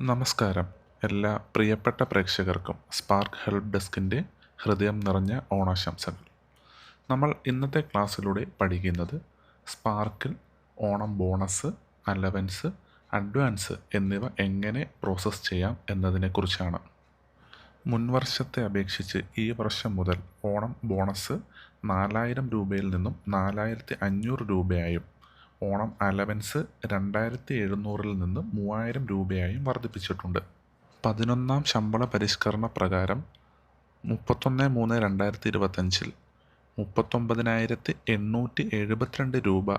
നമസ്കാരം. എല്ലാ പ്രിയപ്പെട്ട പ്രേക്ഷകർക്കും സ്പാർക്ക് ഹെൽപ്പ് ഡെസ്കിന്റെ ഹൃദയം നിറഞ്ഞ ഓണാശംസകൾ. നമ്മൾ ഇന്നത്തെ ക്ലാസ്സിലൂടെ പഠിക്കുന്നത് സ്പാർക്കിൽ ഓണം ബോണസ് അലവൻസ് അഡ്വാൻസ് എന്നിവ എങ്ങനെ പ്രോസസ്സ് ചെയ്യാം എന്നതിനെക്കുറിച്ചാണ്. മുൻവർഷത്തെ അപേക്ഷിച്ച് ഈ വർഷം മുതൽ ഓണം ബോണസ് നാലായിരം രൂപയിൽ നിന്നും നാലായിരത്തി അഞ്ഞൂറ് രൂപയായും ഓണം അലവൻസ് രണ്ടായിരത്തി എഴുന്നൂറിൽ നിന്ന് മൂവായിരം രൂപയായും വർദ്ധിപ്പിച്ചിട്ടുണ്ട്. പതിനൊന്നാം ശമ്പള പരിഷ്കരണ പ്രകാരം മുപ്പത്തൊന്ന് മൂന്ന് രണ്ടായിരത്തി ഇരുപത്തഞ്ചിൽ മുപ്പത്തൊമ്പതിനായിരത്തി എണ്ണൂറ്റി എഴുപത്തിരണ്ട് രൂപ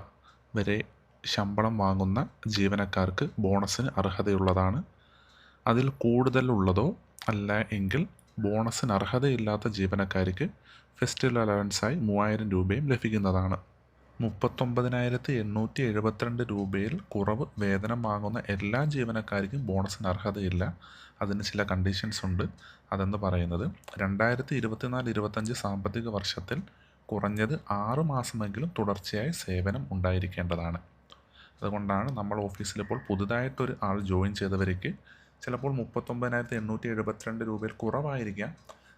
വരെ ശമ്പളം വാങ്ങുന്ന ജീവനക്കാർക്ക് ബോണസിന് അർഹതയുള്ളതാണ്. അതിൽ കൂടുതലുള്ളതോ അല്ല എങ്കിൽ ബോണസിന് അർഹതയില്ലാത്ത ജീവനക്കാർക്ക് ഫെസ്റ്റിവൽ അലവൻസായി മൂവായിരം രൂപയും ലഭിക്കുന്നതാണ്. മുപ്പത്തൊമ്പതിനായിരത്തി എണ്ണൂറ്റി എഴുപത്തിരണ്ട് രൂപയിൽ കുറവ് വേതനം വാങ്ങുന്ന എല്ലാ ജീവനക്കാർക്കും ബോണസിന് അർഹതയില്ല. അതിന് ചില കണ്ടീഷൻസ് ഉണ്ട്. അതെന്ന് പറയുന്നത് രണ്ടായിരത്തി ഇരുപത്തിനാല് ഇരുപത്തഞ്ച് സാമ്പത്തിക വർഷത്തിൽ കുറഞ്ഞത് ആറ് മാസമെങ്കിലും തുടർച്ചയായി സേവനം ഉണ്ടായിരിക്കേണ്ടതാണ്. അതുകൊണ്ടാണ് നമ്മൾ ഓഫീസിൽ ഇപ്പോൾ പുതുതായിട്ടൊരു ആൾ ജോയിൻ ചെയ്തവർക്ക് ചിലപ്പോൾ മുപ്പത്തൊമ്പതിനായിരത്തി എണ്ണൂറ്റി എഴുപത്തിരണ്ട് രൂപയിൽ കുറവായിരിക്കാം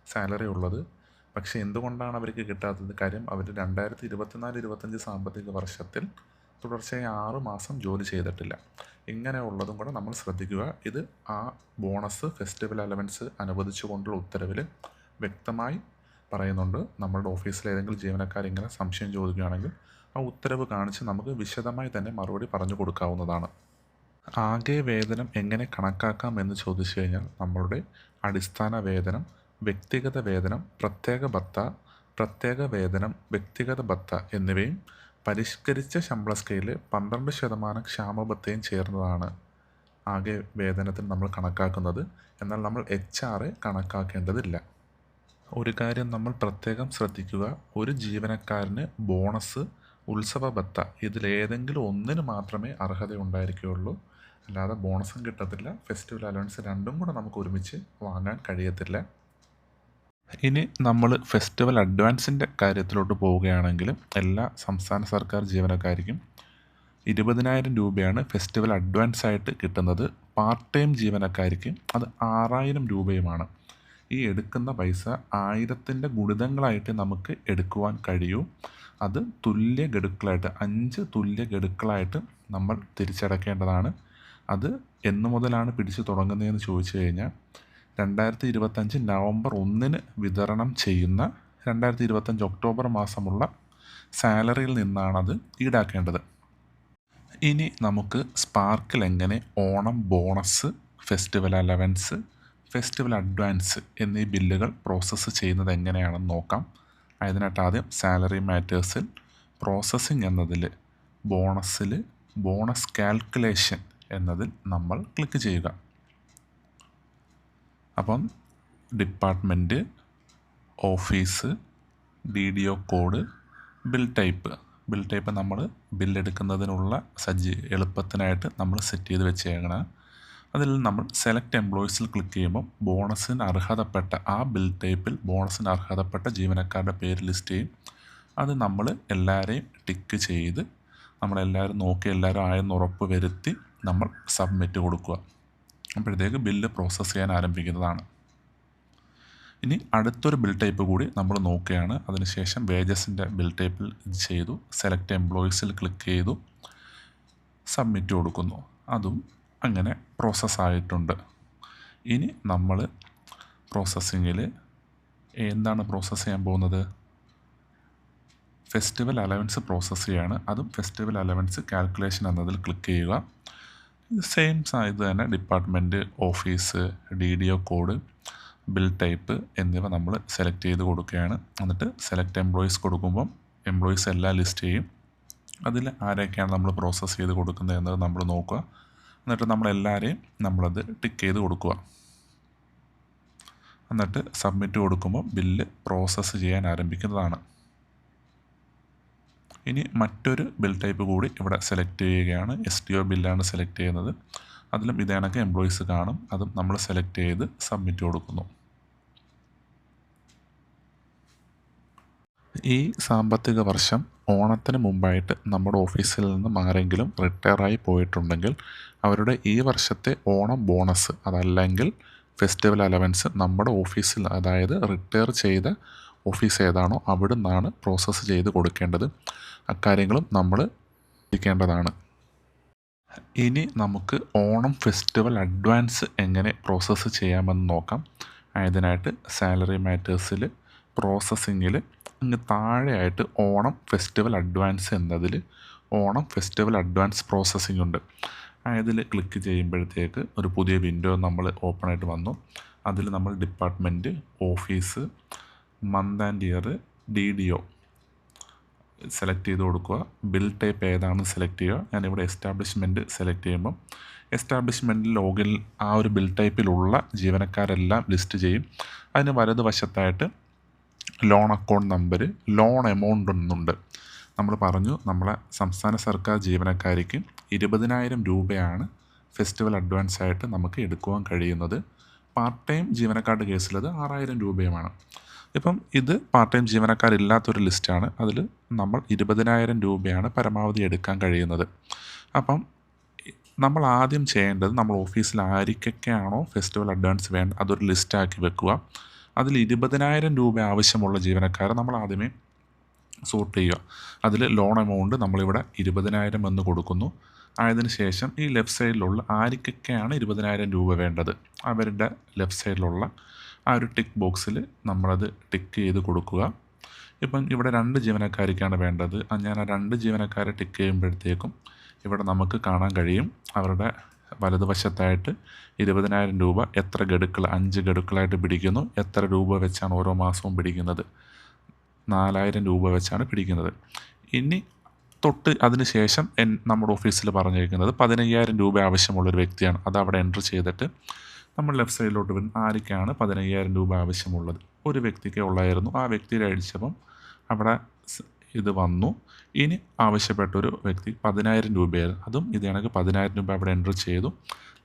സാലറി ഉള്ളത്. പക്ഷേ എന്തുകൊണ്ടാണ് അവർക്ക് കിട്ടാത്തത്? കാര്യം അവർ രണ്ടായിരത്തി ഇരുപത്തിനാല് ഇരുപത്തഞ്ച് സാമ്പത്തിക വർഷത്തിൽ തുടർച്ചയായി ആറ് മാസം ജോലി ചെയ്തിട്ടില്ല. ഇങ്ങനെ ഉള്ളതും കൂടെ നമ്മൾ ശ്രദ്ധിക്കുക. ഇത് ആ ബോണസ് ഫെസ്റ്റിവൽ അലവൻസ് അനുവദിച്ചുകൊണ്ടുള്ള ഉത്തരവിൽ വ്യക്തമായി പറയുന്നുണ്ട്. നമ്മളുടെ ഓഫീസിലെ ഏതെങ്കിലും ജീവനക്കാർ ഇങ്ങനെ സംശയം ചോദിക്കുകയാണെങ്കിൽ ആ ഉത്തരവ് കാണിച്ച് നമുക്ക് വിശദമായി തന്നെ മറുപടി പറഞ്ഞു കൊടുക്കാവുന്നതാണ്. ആകെ വേതനം എങ്ങനെ കണക്കാക്കാം എന്ന് ചോദിച്ചു കഴിഞ്ഞാൽ നമ്മളുടെ അടിസ്ഥാന വേതനം വ്യക്തിഗത വേതനം പ്രത്യേക ഭത്ത പ്രത്യേക വേതനം വ്യക്തിഗത ഭത്ത എന്നിവയും പരിഷ്കരിച്ച ശമ്പള സ്കെയിലിൽ പന്ത്രണ്ട് ശതമാനം ക്ഷാമബത്തയും ചേർന്നതാണ് ആകെ വേതനത്തിൽ നമ്മൾ കണക്കാക്കുന്നത്. എന്നാൽ നമ്മൾ എച്ച് ആർ കണക്കാക്കേണ്ടതില്ല. ഒരു കാര്യം നമ്മൾ പ്രത്യേകം ശ്രദ്ധിക്കുക. ഒരു ജീവനക്കാരന് ബോണസ് ഉത്സവ ഭത്ത ഇതിലേതെങ്കിലും ഒന്നിന് മാത്രമേ അർഹത ഉണ്ടായിരിക്കുകയുള്ളൂ അല്ലാതെ ബോണസും കിട്ടത്തില്ല. ഫെസ്റ്റിവൽ അലവൻസ് രണ്ടും കൂടെ നമുക്ക് ഒരുമിച്ച് വാങ്ങാൻ കഴിയത്തില്ല. ഇനി നമ്മൾ ഫെസ്റ്റിവൽ അഡ്വാൻസിന്റെ കാര്യത്തിലോട്ട് പോവുകയാണെങ്കിൽ എല്ലാ സംസ്ഥാന സർക്കാർ ജീവനക്കാർക്കും ഇരുപതിനായിരം രൂപയാണ് ഫെസ്റ്റിവൽ അഡ്വാൻസ് ആയിട്ട് കിട്ടുന്നത്. പാർട്ട് ടൈം ജീവനക്കാർക്ക് അത് ആറായിരം രൂപയുമാണ്. ഈ എടുക്കുന്ന പൈസ ആയിരത്തിന്റെ ഗുണിതങ്ങളായിട്ട് നമുക്ക് എടുക്കുവാൻ കഴിയൂ. അത് തുല്യ ഗഡുക്കളായിട്ട് അഞ്ച് തുല്യ ഗഡുക്കളായിട്ട് നമ്മൾ തിരിച്ചടക്കേണ്ടതാണ്. അത് എന്നു മുതലാണ് പിടിച്ചു തുടങ്ങുന്നതെന്ന് ചോദിച്ചു കഴിഞ്ഞാൽ രണ്ടായിരത്തി ഇരുപത്തഞ്ച് നവംബർ ഒന്നിന് വിതരണം ചെയ്യുന്ന രണ്ടായിരത്തി ഇരുപത്തഞ്ച് ഒക്ടോബർ മാസമുള്ള സാലറിയിൽ നിന്നാണത് ഈടാക്കേണ്ടത്. ഇനി നമുക്ക് സ്പാർക്കിൽ എങ്ങനെ Onam bonus festival allowance festival advance എന്നീ ബില്ലുകൾ പ്രോസസ്സ് ചെയ്യുന്നത് എങ്ങനെയാണെന്ന് നോക്കാം. അതിനായിട്ട് ആദ്യം സാലറി മാറ്റേഴ്സിൽ പ്രോസസ്സിംഗ് എന്നതിൽ ബോണസിൽ ബോണസ് കാൽക്കുലേഷൻ എന്നതിൽ നമ്മൾ ക്ലിക്ക് ചെയ്യുക. അപ്പം department office D D O code bill type bill type നമ്മൾ ബില്ലെടുക്കുന്നതിനുള്ള സജ്ജ എളുപ്പത്തിനായിട്ട് നമ്മൾ സെറ്റ് ചെയ്ത് വെച്ചേക്കണം. അതിൽ നമ്മൾ സെലക്ട് എംപ്ലോയീസിൽ ക്ലിക്ക് ചെയ്യുമ്പോൾ ബോണസിന് അർഹതപ്പെട്ട ആ ബിൽ ടൈപ്പിൽ ബോണസിന് അർഹതപ്പെട്ട ജീവനക്കാരുടെ പേര് ലിസ്റ്റ് ചെയ്യും. അത് നമ്മൾ എല്ലാവരെയും ടിക്ക് ചെയ്ത് നമ്മളെല്ലാവരും നോക്കി എല്ലാവരും ആയെന്ന് ഉറപ്പ് വരുത്തി നമ്മൾ സബ്മിറ്റ് കൊടുക്കുക. അപ്പോഴത്തേക്ക് ബില്ല് പ്രോസസ്സ് ചെയ്യാൻ ആരംഭിക്കുന്നതാണ്. ഇനി അടുത്തൊരു ബിൽ ടൈപ്പ് കൂടി നമ്മൾ നോക്കുകയാണ്. അതിനുശേഷം വേജസിന്റെ ബിൽ ടൈപ്പിൽ ചെയ്തു. സെലക്ട് എംപ്ലോയീസിൽ ക്ലിക്ക് ചെയ്തു. സബ്മിറ്റ് കൊടുക്കുന്നു. അതും അങ്ങനെ പ്രോസസ്സായിട്ടുണ്ട് ഇനി നമ്മൾ പ്രോസസ്സിങ്ങിൽ എന്താണ് പ്രോസസ്സ് ചെയ്യാൻ പോകുന്നത്? ഫെസ്റ്റിവൽ അലവൻസ് പ്രോസസ്സ് ചെയ്യാണ്. അതും ഫെസ്റ്റിവൽ അലവൻസ് കാൽക്കുലേഷൻ എന്നതിൽ ക്ലിക്ക് ചെയ്യുക. സെയിം ഇത് തന്നെ department office D D O code bill type എന്നിവ നമ്മൾ സെലക്ട് ചെയ്ത് കൊടുക്കുകയാണ്. എന്നിട്ട് സെലക്ട് എംപ്ലോയീസ് കൊടുക്കുമ്പം എംപ്ലോയീസ് എല്ലാം ലിസ്റ്റ് ചെയ്യും. അതിൽ ആരൊക്കെയാണ് നമ്മൾ പ്രോസസ്സ് ചെയ്ത് കൊടുക്കുന്നത് എന്നത് നമ്മൾ നോക്കുക. എന്നിട്ട് നമ്മളെല്ലാവരെയും നമ്മളത് ടിക്ക് ചെയ്ത് കൊടുക്കുക. എന്നിട്ട് സബ്മിറ്റ് കൊടുക്കുമ്പോൾ ബില്ല് പ്രോസസ്സ് ചെയ്യാൻ ആരംഭിക്കുന്നതാണ്. ഇനി മറ്റൊരു ബിൽ ടൈപ്പ് കൂടി ഇവിടെ സെലക്ട് ചെയ്യുകയാണ്. എസ് ടി ഒ ബില്ലാണ് സെലക്ട് ചെയ്യുന്നത്. അതിലും ഇതേ കണക്ക് എംപ്ലോയീസ് കാണും. അതും നമ്മൾ സെലക്ട് ചെയ്ത് സബ്മിറ്റ് കൊടുക്കുന്നു. ഈ സാമ്പത്തിക വർഷം ഓണത്തിന് മുമ്പായിട്ട് നമ്മുടെ ഓഫീസിൽ നിന്നും ആരെങ്കിലും റിട്ടയറായി പോയിട്ടുണ്ടെങ്കിൽ അവരുടെ ഈ വർഷത്തെ ഓണം ബോണസ് അതല്ലെങ്കിൽ ഫെസ്റ്റിവൽ അലവൻസ് നമ്മുടെ ഓഫീസിൽ അതായത് റിട്ടയർ ചെയ്ത ഓഫീസ് ഏതാണോ അവിടെ നിന്നാണ് പ്രോസസ്സ് ചെയ്ത് കൊടുക്കേണ്ടത്. അക്കാര്യങ്ങളും നമ്മൾ ശ്രദ്ധിക്കേണ്ടതാണ് ഇനി നമുക്ക് ഓണം ഫെസ്റ്റിവൽ അഡ്വാൻസ് എങ്ങനെ പ്രോസസ്സ് ചെയ്യാമെന്ന് നോക്കാം. അതിനായിട്ട് സാലറി മാറ്റേഴ്സിൽ പ്രോസസ്സിങ്ങിൽ അങ്ങ് താഴെയായിട്ട് ഓണം ഫെസ്റ്റിവൽ അഡ്വാൻസ് എന്നതിൽ ഓണം ഫെസ്റ്റിവൽ അഡ്വാൻസ് പ്രോസസ്സിംഗ് ഉണ്ട്. അതിൽ ക്ലിക്ക് ചെയ്യുമ്പോഴത്തേക്ക് ഒരു പുതിയ വിൻഡോ നമ്മൾ ഓപ്പൺ ആയിട്ട് വന്നു. അതിൽ നമ്മൾ department office month and year D D O select ചെയ്ത് കൊടുക്കുക. ബിൽ ടൈപ്പ് ഏതാണ് സെലക്ട് ചെയ്യുക? ഞാനിവിടെ എസ്റ്റാബ്ലിഷ്മെന്റ് സെലക്ട് ചെയ്യുമ്പം എസ്റ്റാബ്ലിഷ്മെന്റിൽ ലോഗിൻ ആ ഒരു ബിൽ ടൈപ്പിലുള്ള ജീവനക്കാരെല്ലാം ലിസ്റ്റ് ചെയ്യും. അതിന് വലതുവശത്തായിട്ട് loan account number loan amount ഒന്നുണ്ട് നമ്മൾ പറഞ്ഞു നമ്മളെ സംസ്ഥാന സർക്കാർ ജീവനക്കാരിക്ക് ഇരുപതിനായിരം രൂപയാണ് ഫെസ്റ്റിവൽ അഡ്വാൻസ് ആയിട്ട് നമുക്ക് എടുക്കുവാൻ കഴിയുന്നത്. പാർട്ട് ടൈം ജീവനക്കാരുടെ കേസിലത് ആറായിരം രൂപയുമാണ്. ഇപ്പം ഇത് പാർട്ട് ടൈം ജീവനക്കാരില്ലാത്തൊരു ലിസ്റ്റാണ് അതിൽ നമ്മൾ ഇരുപതിനായിരം രൂപയാണ് പരമാവധി എടുക്കാൻ കഴിയുന്നത്. അപ്പം നമ്മൾ ആദ്യം ചെയ്യേണ്ടത് നമ്മൾ ഓഫീസിൽ ആരിക്കൊക്കെയാണോ ഫെസ്റ്റിവൽ അഡ്വാൻസ് വേണ്ട അതൊരു ലിസ്റ്റാക്കി വെക്കുക. അതിൽ ഇരുപതിനായിരം രൂപ ആവശ്യമുള്ള ജീവനക്കാരെ നമ്മൾ ആദ്യമേ സോർട്ട് ചെയ്യുക. അതിൽ ലോൺ എമൗണ്ട് നമ്മളിവിടെ ഇരുപതിനായിരം എന്ന് കൊടുക്കുന്നു. ആയതിനു ശേഷം ഈ ലെഫ്റ്റ് സൈഡിലുള്ള ആരിക്കൊക്കെയാണ് ഇരുപതിനായിരം രൂപ വേണ്ടത്? അവരുടെ ലെഫ്റ്റ് സൈഡിലുള്ള ആ ഒരു ടിക്ക് ബോക്സിൽ നമ്മളത് ടിക്ക് ചെയ്ത് കൊടുക്കുക. ഇപ്പം ഇവിടെ രണ്ട് ജീവനക്കാർക്കാണ് വേണ്ടത്. ഞാൻ ആ രണ്ട് ജീവനക്കാരെ ടിക്ക് ചെയ്യുമ്പോഴത്തേക്കും ഇവിടെ നമുക്ക് കാണാൻ കഴിയും അവരുടെ വലതുവശത്തായിട്ട് ഇരുപതിനായിരം രൂപ എത്ര ഗഡുക്കൾ അഞ്ച് ഗഡുക്കളായിട്ട് പിടിക്കുന്നു എത്ര രൂപ വെച്ചാണ് ഓരോ മാസവും പിടിക്കുന്നത് നാലായിരം രൂപ വെച്ചാണ് പിടിക്കുന്നത്. ഇനി തൊട്ട് അതിന് ശേഷം എൻ നമ്മുടെ ഓഫീസിൽ പറഞ്ഞിരിക്കുന്നത് പതിനയ്യായിരം രൂപ ആവശ്യമുള്ളൊരു വ്യക്തിയാണ്. അത് അവിടെ എൻട്രി ചെയ്തിട്ട് നമ്മൾ ലെഫ്റ്റ് സൈഡിലോട്ട് വരും ആർക്കാണ് പതിനയ്യായിരം രൂപ ആവശ്യമുള്ളത്? ഒരു വ്യക്തിക്ക് ഉള്ളായിരുന്നു. ആ വ്യക്തിയിൽ അടിച്ചപ്പം അവിടെ ഇത് വന്നു. ഇനി ആവശ്യപ്പെട്ട ഒരു വ്യക്തി പതിനായിരം രൂപയായിരുന്നു. അതും ഇത് കണക്ക് പതിനായിരം രൂപ അവിടെ എൻട്രി ചെയ്തു.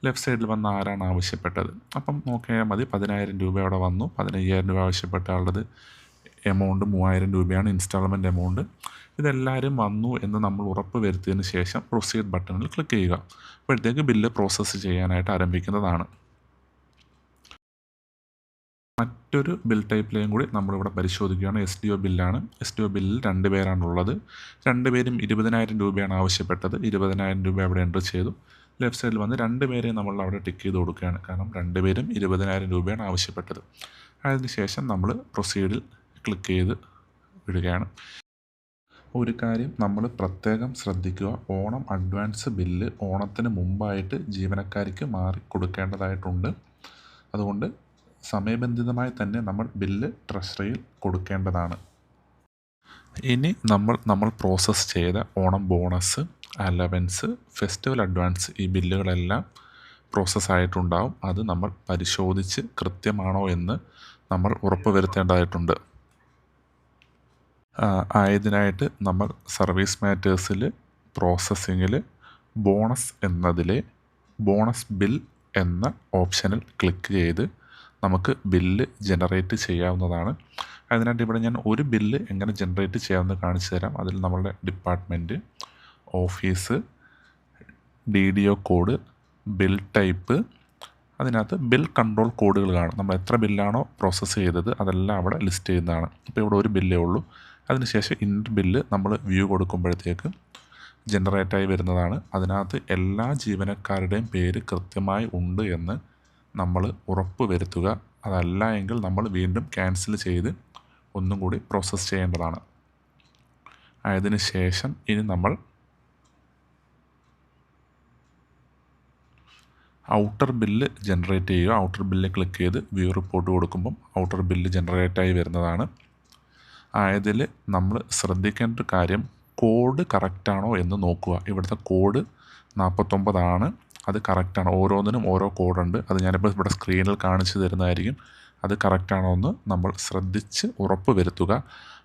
ലെഫ്റ്റ് സൈഡിൽ വന്ന ആരാണ് ആവശ്യപ്പെട്ടത്? അപ്പം നോക്കിയാൽ മതി പതിനായിരം രൂപ അവിടെ വന്നു. പതിനയ്യായിരം രൂപ ആവശ്യപ്പെട്ട ആളുടെ എമൗണ്ട് മൂവായിരം രൂപയാണ് ഇൻസ്റ്റാൾമെന്റ് എമൗണ്ട് ഇതെല്ലാവരും വന്നു എന്ന് നമ്മൾ ഉറപ്പ് വരുത്തിയതിന് ശേഷം പ്രൊസീഡ് ബട്ടണിൽ ക്ലിക്ക് ചെയ്യുക. അപ്പോഴത്തേക്ക് ബില്ല് പ്രോസസ്സ് ചെയ്യാനായിട്ട് ആരംഭിക്കുന്നതാണ്. മറ്റൊരു ബിൽ ടൈപ്പിലെയും കൂടി നമ്മളിവിടെ പരിശോധിക്കുകയാണ്. എസ് ഡി ഒ ബില്ലാണ് എസ് ഡി ഒ ബില്ലിൽ രണ്ട് പേരാണുള്ളത്. രണ്ട് പേരും ഇരുപതിനായിരം രൂപയാണ് ആവശ്യപ്പെട്ടത്. ഇരുപതിനായിരം രൂപ അവിടെ എന്റർ ചെയ്തു. ലെഫ്റ്റ് സൈഡിൽ വന്ന് രണ്ട് പേരെയും നമ്മൾ അവിടെ ടിക്ക് ചെയ്ത് കൊടുക്കുകയാണ്. കാരണം രണ്ട് പേരും ഇരുപതിനായിരം രൂപയാണ് ആവശ്യപ്പെട്ടത്. അതിനുശേഷം നമ്മൾ പ്രൊസീഡിൽ ക്ലിക്ക് ചെയ്ത് വിടുകയാണ്. ഒരു കാര്യം നമ്മൾ പ്രത്യേകം ശ്രദ്ധിക്കുക. ഓണം അഡ്വാൻസ് ബില്ല് ഓണത്തിന് മുമ്പായിട്ട് ജീവനക്കാർക്ക് മാറി കൊടുക്കേണ്ടതായിട്ടുണ്ട്. അതുകൊണ്ട് സമയബന്ധിതമായി തന്നെ നമ്മൾ ബില്ല് ട്രഷറിയിൽ കൊടുക്കേണ്ടതാണ്. ഇനി നമ്മൾ നമ്മൾ പ്രോസസ്സ് ചെയ്ത Onam bonus allowance festival advance ഈ ബില്ലുകളെല്ലാം പ്രോസസ്സായിട്ടുണ്ടാവും അത് നമ്മൾ പരിശോധിച്ച് കൃത്യമാണോ എന്ന് നമ്മൾ ഉറപ്പുവരുത്തേണ്ടതായിട്ടുണ്ട്. ആയതിനായിട്ട് നമ്മൾ സർവീസ് മാറ്റേഴ്സിൽ പ്രോസസ്സിങ്ങിൽ ബോണസ് എന്നതിലെ ബോണസ് ബിൽ എന്ന ഓപ്ഷനിൽ ക്ലിക്ക് ചെയ്ത് നമുക്ക് ബില്ല് ജനറേറ്റ് ചെയ്യാവുന്നതാണ്. അതിനായിട്ട് ഇവിടെ ഞാൻ ഒരു ബില്ല് എങ്ങനെ ജനറേറ്റ് ചെയ്യാമെന്ന് കാണിച്ചു തരാം. അതിൽ നമ്മളുടെ department office D D O code bill type അതിനകത്ത് ബിൽ കൺട്രോൾ കോഡുകൾ കാണും. നമ്മൾ എത്ര ബില്ലാണോ പ്രോസസ്സ് ചെയ്തത് അതെല്ലാം അവിടെ ലിസ്റ്റ് ചെയ്യുന്നതാണ്. അപ്പോൾ ഇവിടെ ഒരു ബില്ലേ ഉള്ളൂ. അതിനുശേഷം ഇന്റർ ബില്ല് നമ്മൾ വ്യൂ കൊടുക്കുമ്പോഴത്തേക്ക് ജനറേറ്റായി വരുന്നതാണ്. അതിനകത്ത് എല്ലാ ജീവനക്കാരുടെയും പേര് കൃത്യമായി ഉണ്ട് എന്ന് നമ്മൾ ഉറപ്പ് വരുത്തുക. അതല്ല എങ്കിൽ നമ്മൾ വീണ്ടും ക്യാൻസൽ ചെയ്ത് ഒന്നും കൂടി പ്രോസസ്സ് ചെയ്യേണ്ടതാണ്. അതിന് ശേഷം ഇനി നമ്മൾ ഔട്ടർ ബില്ല് ജനറേറ്റ് ചെയ്യുക. ഔട്ടർ ബില്ല് ക്ലിക്ക് ചെയ്ത് വ്യൂ റിപ്പോർട്ട് കൊടുക്കുമ്പം ഔട്ടർ ബില്ല് ജനറേറ്റായി വരുന്നതാണ്. ആയതിൽ നമ്മൾ ശ്രദ്ധിക്കേണ്ട ഒരു കാര്യം കോഡ് കറക്റ്റാണോ എന്ന് നോക്കുക. ഇവിടുത്തെ കോഡ് നാൽപ്പത്തൊമ്പതാണ് അത് കറക്റ്റാണ് ഓരോന്നിനും ഓരോ കോഡുണ്ട് അത് ഞാനിപ്പോൾ ഇവിടെ സ്ക്രീനിൽ കാണിച്ചു തരുന്നതായിരിക്കും. അത് കറക്റ്റാണോ എന്ന് നമ്മൾ ശ്രദ്ധിച്ച് ഉറപ്പ് വരുത്തുക.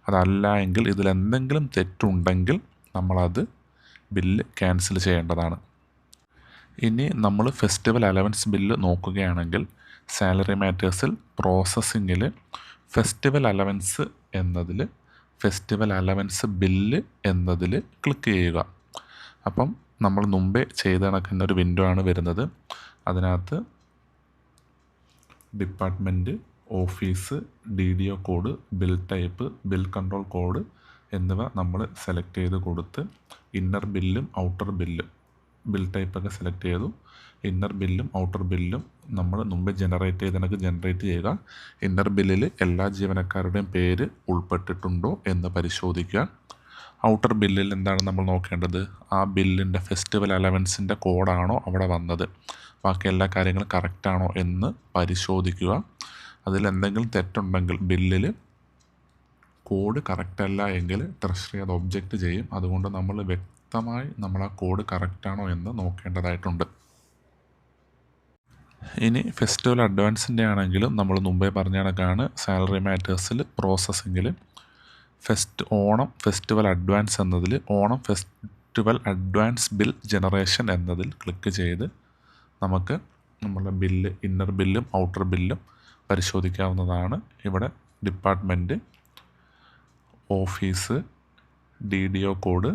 അതല്ല എങ്കിൽ ഇതിലെന്തെങ്കിലും തെറ്റുണ്ടെങ്കിൽ നമ്മളത് ബില്ല് ക്യാൻസൽ ചെയ്യേണ്ടതാണ്. ഇനി നമ്മൾ ഫെസ്റ്റിവൽ അലവൻസ് ബില്ല് നോക്കുകയാണെങ്കിൽ സാലറി മാറ്റേഴ്സിൽ പ്രോസസ്സിങ്ങിൽ ഫെസ്റ്റിവൽ അലവൻസ് എന്നതിൽ ഫെസ്റ്റിവൽ അലവൻസ് ബില്ല് എന്നതിൽ ക്ലിക്ക് ചെയ്യുക. അപ്പം നമ്മൾ മുമ്പേ ചെയ്ത കണക്കുന്ന ഒരു വിൻഡോ ആണ് വരുന്നത്. അതിനകത്ത് department office D D O code bill type bill control code എന്നിവ നമ്മൾ സെലക്ട് ചെയ്ത് കൊടുത്ത് ഇന്നർ ബില്ലും ഔട്ടർ ബില്ലും ബിൽ ടൈപ്പൊക്കെ സെലക്ട് ചെയ്തു. ഇന്നർ ബില്ലും ഔട്ടർ ബില്ലും നമ്മൾ മുമ്പ് ജനറേറ്റ് ചെയ്തതിനൊക്കെ ജനറേറ്റ് ചെയ്യുക. ഇന്നർ ബില്ലിൽ എല്ലാ ജീവനക്കാരുടെയും പേര് ഉൾപ്പെട്ടിട്ടുണ്ടോ എന്ന് പരിശോധിക്കുക. ഔട്ടർ ബില്ലിൽ എന്താണ് നമ്മൾ നോക്കേണ്ടത്? ആ ബില്ലിന്റെ ഫെസ്റ്റിവൽ അലവൻസിന്റെ കോഡാണോ അവിടെ വന്നത്? ബാക്കി എല്ലാ കാര്യങ്ങളും കറക്റ്റാണോ എന്ന് പരിശോധിക്കുക. അതിൽ എന്തെങ്കിലും തെറ്റുണ്ടെങ്കിൽ ബില്ലിൽ കോഡ് കറക്റ്റല്ല എങ്കിൽ ട്രഷറി അത് ഒബ്ജക്റ്റ് ചെയ്യും. അതുകൊണ്ട് നമ്മൾ വ്യക്തമായി നമ്മൾ ആ കോഡ് കറക്റ്റാണോ എന്ന് നോക്കേണ്ടതായിട്ടുണ്ട്. ഇനി ഫെസ്റ്റിവൽ അഡ്വാൻസിന്റെ ആണെങ്കിലും നമ്മൾ മുമ്പേ പറഞ്ഞ കണക്കാണ്. സാലറി മാറ്റേഴ്സിൽ പ്രോസസ്സിങ്ങിൽ ഫെസ്റ്റ് ഓണം ഫെസ്റ്റിവൽ അഡ്വാൻസ് എന്നതിൽ Onam festival advance bill generation എന്നതിൽ ക്ലിക്ക് ചെയ്ത് നമുക്ക് നമ്മളുടെ ബില്ല് ഇന്നർ ബില്ലും ഔട്ടർ ബില്ലും പരിശോധിക്കാവുന്നതാണ്. ഇവിടെ department office D D O code.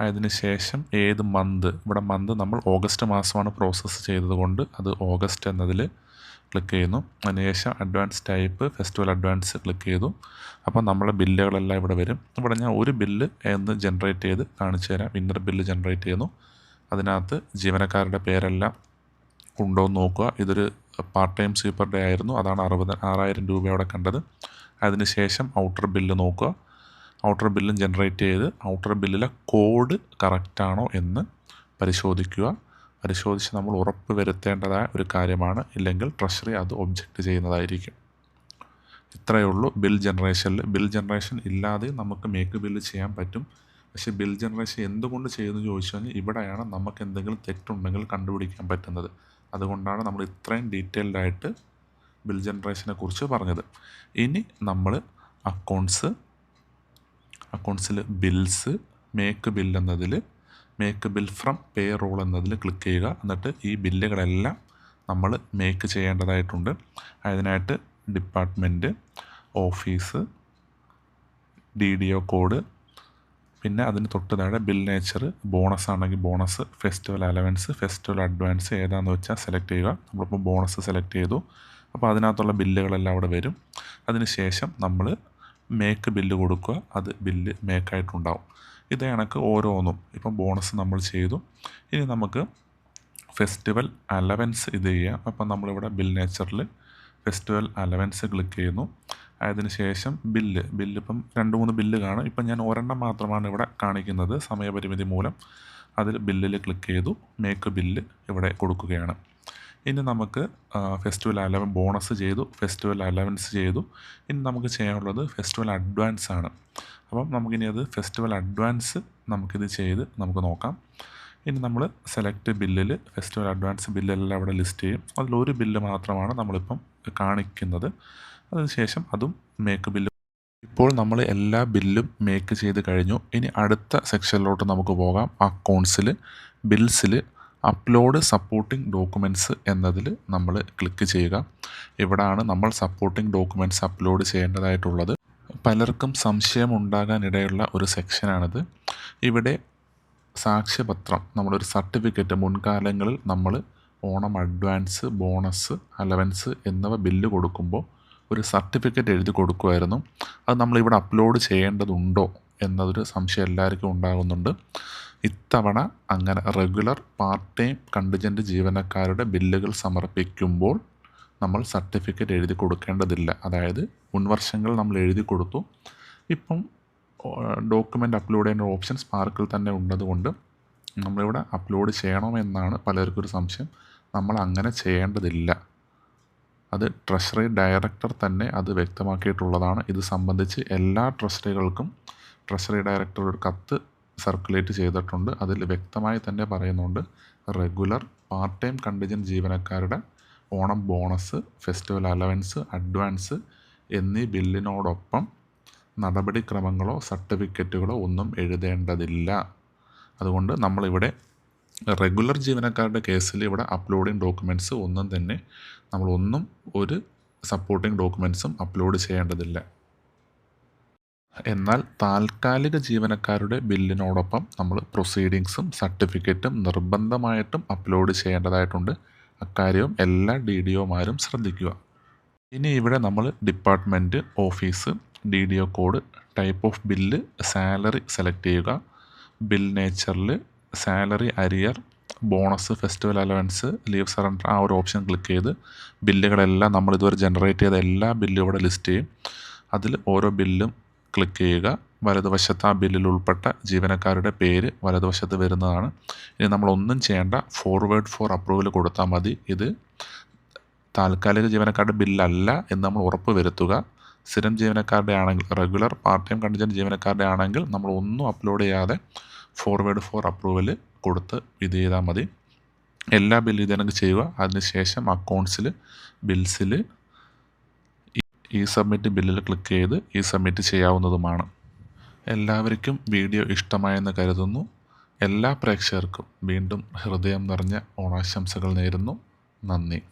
അതിന് ശേഷം ഏത് മന്ത്? ഇവിടെ മന്ത് നമ്മൾ ഓഗസ്റ്റ് മാസമാണ് പ്രോസസ്സ് ചെയ്തതുകൊണ്ട് അത് ഓഗസ്റ്റ് എന്നതിൽ ക്ലിക്ക് ചെയ്യുന്നു. അതിനുശേഷം advance type festival advance click ചെയ്തു. അപ്പോൾ നമ്മുടെ ബില്ലുകളെല്ലാം ഇവിടെ വരും. ഇവിടെ ഞാൻ ഒരു ബില്ല് എന്ന് ജനറേറ്റ് ചെയ്ത് കാണിച്ചു തരാം. ഇന്നർ ബില്ല് ജനറേറ്റ് ചെയ്യുന്നു. അതിനകത്ത് ജീവനക്കാരുടെ പേരെല്ലാം ഉണ്ടോ എന്ന് നോക്കുക. ഇതൊരു പാർട്ട് ടൈം സ്വീപ്പർ ഡേ ആയിരുന്നു. അതാണ് അറുപത് ആറായിരം രൂപ അവിടെ കണ്ടത്. അതിനുശേഷം ഔട്ടർ ബില്ല് നോക്കുക. ഔട്ടർ ബില്ലും ജനറേറ്റ് ചെയ്ത് ഔട്ടർ ബില്ലിലെ കോഡ് കറക്റ്റാണോ എന്ന് പരിശോധിക്കുക. പരിശോധിച്ച് നമ്മൾ ഉറപ്പ് വരുത്തേണ്ടതായ ഒരു കാര്യമാണ്. ഇല്ലെങ്കിൽ ട്രഷറി അത് ഒബ്ജക്റ്റ് ചെയ്യുന്നതായിരിക്കും. ഇത്രയേ ഉള്ളൂ. ബിൽ ജനറേഷനിൽ ബിൽ ജനറേഷൻ ഇല്ലാതെ നമുക്ക് മേക്ക് ബില്ല് ചെയ്യാൻ പറ്റും. പക്ഷേ ബിൽ ജനറേഷൻ എന്തുകൊണ്ട് ചെയ്യുന്നു ചോദിച്ചു കഴിഞ്ഞാൽ ഇവിടെയാണ് നമുക്ക് എന്തെങ്കിലും തെറ്റുണ്ടെങ്കിൽ കണ്ടുപിടിക്കാൻ പറ്റുന്നത്. അതുകൊണ്ടാണ് നമ്മൾ ഇത്രയും ഡീറ്റെയിൽഡ് ആയിട്ട് ബിൽ ജനറേഷനെ കുറിച്ച് പറഞ്ഞത്. ഇനി നമ്മൾ അക്കൗണ്ട്സ് അക്കൗണ്ട്സിൽ ബിൽസ് മേക്ക് ബിൽ എന്നതിൽ make bill from payroll എന്നതിൽ ക്ലിക്ക് ചെയ്യുക. എന്നിട്ട് ഈ ബില്ലുകളെല്ലാം നമ്മൾ മേക്ക് ചെയ്യേണ്ടതായിട്ടുണ്ട്. അതിനായിട്ട് department office D D O code പിന്നെ അതിന് തൊട്ട് താഴെ ബിൽ നേച്ചർ ബോണസ് ആണെങ്കിൽ bonus festival allowance festival advance ഏതാണെന്ന് വെച്ചാൽ സെലക്ട് ചെയ്യുക. നമ്മളിപ്പോൾ ബോണസ് സെലക്ട് ചെയ്തു. അപ്പോൾ അതിനകത്തുള്ള ബില്ലുകളെല്ലാം അവിടെ വരും. അതിന് ശേഷം നമ്മൾ മേക്ക് ബില്ല് കൊടുക്കുക. അത് ബില്ല് മേക്കായിട്ടുണ്ടാവും ഇതേ കണക്ക് ഓരോന്നും. ഇപ്പം ബോണസ് നമ്മൾ ചെയ്തു. ഇനി നമുക്ക് ഫെസ്റ്റിവൽ അലവൻസ് ഇത് ചെയ്യാം. അപ്പം നമ്മളിവിടെ ബിൽ നേച്ചറിൽ ഫെസ്റ്റിവൽ അലവൻസ് ക്ലിക്ക് ചെയ്യുന്നു. അതിന് ശേഷം ബില്ല് ബില്ല് ഇപ്പം രണ്ട് മൂന്ന് ബില്ല് കാണും. ഇപ്പം ഞാൻ ഒരെണ്ണം മാത്രമാണ് ഇവിടെ കാണിക്കുന്നത് സമയപരിമിതി മൂലം. അതിൽ ബില്ലിൽ ക്ലിക്ക് ചെയ്തു. മേക്ക് ബില്ല് ഇവിടെ കൊടുക്കുകയാണ്. ഇനി നമുക്ക് ഫെസ്റ്റിവൽ അലവൻ ബോണസ് ചെയ്തു ഫെസ്റ്റിവൽ അലവൻസ് ചെയ്തു. ഇനി നമുക്ക് ചെയ്യാനുള്ളത് ഫെസ്റ്റിവൽ അഡ്വാൻസ് ആണ്. അപ്പം നമുക്കിനി അത് ഫെസ്റ്റിവൽ അഡ്വാൻസ് നമുക്കിത് ചെയ്ത് നമുക്ക് നോക്കാം. ഇനി നമ്മൾ സെലക്ട് ബില്ലിൽ ഫെസ്റ്റിവൽ അഡ്വാൻസ് ബില്ലെല്ലാം അവിടെ ലിസ്റ്റ് ചെയ്യും. അതിലൊരു ബില്ല് മാത്രമാണ് നമ്മളിപ്പം കാണിക്കുന്നത്. അതിനുശേഷം അതും മേക്ക് ബില്ല് ഇപ്പോൾ നമ്മൾ എല്ലാ ബില്ലും മേക്ക് ചെയ്ത് കഴിഞ്ഞു. ഇനി അടുത്ത സെക്ഷനിലോട്ട് നമുക്ക് പോകാം. അക്കൗണ്ട്സിൽ ബിൽസിൽ അപ്ലോഡ് സപ്പോർട്ടിംഗ് ഡോക്യുമെന്റ്സ് എന്നതിൽ നമ്മൾ ക്ലിക്ക് ചെയ്യുക. ഇവിടാണ് നമ്മൾ സപ്പോർട്ടിംഗ് ഡോക്യുമെന്റ്സ് അപ്ലോഡ് ചെയ്യേണ്ടതായിട്ടുള്ളത്. പലർക്കും സംശയം ഉണ്ടാകാനിടയുള്ള ഒരു സെക്ഷനാണിത്. ഇവിടെ സാക്ഷ്യപത്രം നമ്മളൊരു സർട്ടിഫിക്കറ്റ് മുൻകാലങ്ങളിൽ നമ്മൾ ഓണം അഡ്വാൻസ് ബോണസ് അലവൻസ് എന്നിവ ബില്ല് കൊടുക്കുമ്പോൾ ഒരു സർട്ടിഫിക്കറ്റ് എഴുതി കൊടുക്കുമായിരുന്നു. അത് നമ്മളിവിടെ അപ്ലോഡ് ചെയ്യേണ്ടതുണ്ടോ എന്നതൊരു സംശയം എല്ലാവർക്കും ഉണ്ടാകുന്നുണ്ട്. ഇത്തവണ അങ്ങനെ റെഗുലർ പാർട്ട് ടൈം കണ്ടിജന്റ് ജീവനക്കാരുടെ ബില്ലുകൾ സമർപ്പിക്കുമ്പോൾ നമ്മൾ സർട്ടിഫിക്കറ്റ് എഴുതി കൊടുക്കേണ്ടതില്ല. അതായത് മുൻവർഷങ്ങൾ നമ്മൾ എഴുതി കൊടുത്തു. ഇപ്പം ഡോക്യുമെന്റ് അപ്ലോഡ് ചെയ്യുന്ന ഓപ്ഷൻ സ്പാർക്കിൽ തന്നെ ഉള്ളതുകൊണ്ട് നമ്മളിവിടെ അപ്ലോഡ് ചെയ്യണമെന്നാണ് പലർക്കും ഒരു സംശയം. നമ്മൾ അങ്ങനെ ചെയ്യേണ്ടതില്ല. അത് ട്രഷറി ഡയറക്ടർ തന്നെ അത് വ്യക്തമാക്കിയിട്ടുള്ളതാണ്. ഇത് സംബന്ധിച്ച് എല്ലാ ട്രസ്റ്റികൾക്കും ട്രഷറി ഡയറക്ടറുടെ കത്ത് സർക്കുലേറ്റ് ചെയ്തിട്ടുണ്ട്. അതിൽ വ്യക്തമായി തന്നെ പറയുന്നുണ്ട് റെഗുലർ പാർട്ട് ടൈം കണ്ടിജന്റ് ജീവനക്കാരുടെ Onam bonus festival allowance advance എന്നീ ബില്ലിനോടൊപ്പം നടപടിക്രമങ്ങളോ സർട്ടിഫിക്കറ്റുകളോ ഒന്നും എഴുതേണ്ടതില്ല. അതുകൊണ്ട് നമ്മളിവിടെ റെഗുലർ ജീവനക്കാരുടെ കേസിൽ ഇവിടെ അപ്ലോഡിങ് ഡോക്യുമെന്റ്സ് ഒന്നും തന്നെ നമ്മളൊന്നും ഒരു സപ്പോർട്ടിംഗ് ഡോക്യുമെന്റ്സും അപ്ലോഡ് ചെയ്യേണ്ടതില്ല. എന്നാൽ താൽക്കാലിക ജീവനക്കാരുടെ ബില്ലിനോടൊപ്പം നമ്മൾ പ്രൊസീഡിങ്സും സർട്ടിഫിക്കറ്റും നിർബന്ധമായിട്ടും അപ്ലോഡ് ചെയ്യേണ്ടതായിട്ടുണ്ട്. അക്കാര്യവും എല്ലാ ഡി ഡി ഒമാരും ശ്രദ്ധിക്കുക. ഇനി ഇവിടെ നമ്മൾ department office D D O code type of bill salary select ചെയ്യുക. Bill നേച്ചറിൽ salary arrear bonus festival allowance leave surrender ആ ഒരു ഓപ്ഷൻ ക്ലിക്ക് ചെയ്ത് ബില്ലുകളെല്ലാം നമ്മൾ ഇതുവരെ ജനറേറ്റ് ചെയ്ത എല്ലാ ബില്ലും ഇവിടെ ലിസ്റ്റ് ചെയ്യും. അതിൽ ഓരോ ബില്ലും ക്ലിക്ക് ചെയ്യുക. വലതുവശത്ത് ആ ബില്ലിൽ ഉൾപ്പെട്ട ജീവനക്കാരുടെ പേര് വലതുവശത്ത് വരുന്നതാണ്. ഇനി നമ്മളൊന്നും ചെയ്യേണ്ട. ഫോർവേഡ് ഫോർ അപ്രൂവൽ കൊടുത്താൽ മതി. ഇത് താൽക്കാലിക ജീവനക്കാരുടെ ബില്ലല്ല എന്ന് നമ്മൾ ഉറപ്പ് വരുത്തുക. സ്ഥിരം ജീവനക്കാരുടെ ആണെങ്കിൽ റെഗുലർ പാർട്ട് ടൈം കണ്ടിജന്റ് ജീവനക്കാരുടെ ആണെങ്കിൽ നമ്മൾ ഒന്നും അപ്ലോഡ് ചെയ്യാതെ ഫോർവേഡ് ഫോർ അപ്രൂവൽ കൊടുത്ത് ഇത് ചെയ്താൽ മതി. എല്ലാ ബില്ലും ഇതേക്ക് ചെയ്യുക. അതിനുശേഷം അക്കൗണ്ട്സിൽ ബിൽസിൽ ഈ സബ്മിറ്റ് ബില്ലിൽ ക്ലിക്ക് ചെയ്ത് ഈ സബ്മിറ്റ് ചെയ്യാവുന്നതുമാണ്. എല്ലാവർക്കും വീഡിയോ ഇഷ്ടമായെന്ന് കരുതുന്നു. എല്ലാ പ്രേക്ഷകർക്കും വീണ്ടും ഹൃദയം നിറഞ്ഞ ഓണാശംസകൾ നേരുന്നു. നന്ദി.